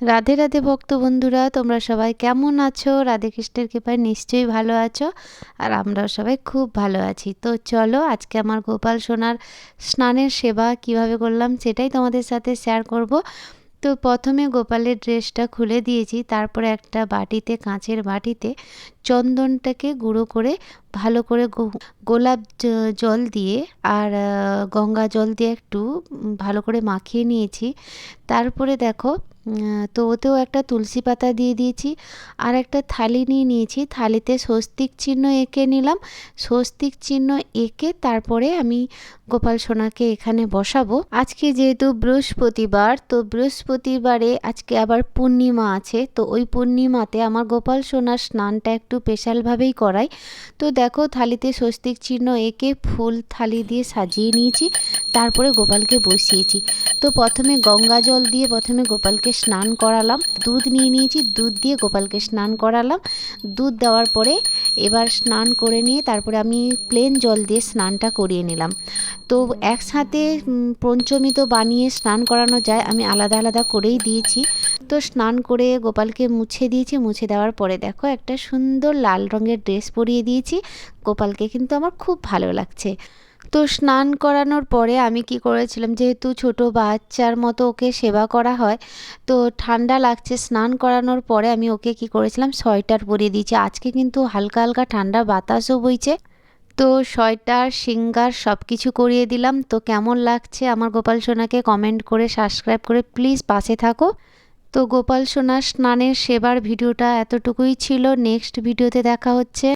রাধে রাধে ভক্ত বন্ধুরা, তোমরা সবাই কেমন আছো? রাধে কৃষ্ণের কৃপায় নিশ্চয়ই ভালো আছো আর আমরাও সবাই খুব ভালো আছি। তো চলো আজকে আমার গোপাল সোনার স্নানের সেবা কীভাবে করলাম সেটাই তোমাদের সাথে শেয়ার করব। তো প্রথমে গোপালের ড্রেসটা খুলে দিয়েছি, তারপরে একটা বাটিতে, কাঁচের বাটিতে চন্দনটাকে গুঁড়ো করে ভালো করে গোলাপ জল দিয়ে আর গঙ্গা জল দিয়ে একটু ভালো করে মাখিয়ে নিয়েছি। তারপরে দেখো তো ওতেও একটা তুলসী পাতা দিয়ে দিয়েছি। আর একটা থালি নিয়ে নিয়েছি। থালিতে স্বস্তিক চিহ্ন এঁকে নিলাম। স্বস্তিক চিহ্ন এঁকে তারপরে আমি গোপাল সোনাকে এখানে বসাবো। আজকে যেহেতু বৃহস্পতিবার, তো বৃহস্পতিবারে আজকে আবার পূর্ণিমা আছে। তো ওই পূর্ণিমাতে আমার গোপাল সোনার স্নানটা একটু স্পেশালভাবেই করাই। তো দেখো, থালিতে স্বস্তিক চিহ্ন এঁকে ফুল থালি দিয়ে সাজিয়ে নিয়েছি। তারপরে গোপালকে বসিয়েছি। তো প্রথমে গঙ্গা জল দিয়ে প্রথমে গোপালকে স্নান করালাম। দুধ নিয়ে নিয়েছি, দুধ দিয়ে গোপালকে স্নান করালাম। দুধ দেওয়ার পরে এবার স্নান করে নিয়ে তারপরে আমি প্লেন জল দিয়ে স্নানটা করিয়ে নিলাম। তো একসাথে পঞ্চমী তো বানিয়ে স্নান করানো যায়, আমি আলাদা আলাদা করেই দিয়েছি। তো স্নান করে গোপালকে মুছে দিয়েছি। মুছে দেওয়ার পরে দেখো একটা সুন্দর লাল রঙের ড্রেস পরিয়ে দিয়েছি। গোপালকে কিন্তু আমার খুব ভালো লাগছে। তো স্নান করানোর পরে আমি কি করেছিলাম, যেহেতু ছোট বাচ্চার মতো ওকে সেবা করা হয়, তো ঠান্ডা লাগছে, স্নান করানোর পরে আমি ওকে কি করেছিলাম, সোয়েটার পরিয়ে দিয়েছি। আজকে কিন্তু হালকা হালকা ঠান্ডা বাতাসও বইছে। তো সোয়েটার, সিঙ্গার সব কিছু করিয়ে দিলাম। তো কেমন লাগছে আমার গোপাল সোনাকে কমেন্ট করে, সাবস্ক্রাইব করে প্লিজ পাশে থাকো। তো গোপাল সোনার স্নানের সেবার ভিডিওটা এতটুকুই ছিল। নেক্সট ভিডিওতে দেখা হচ্ছে।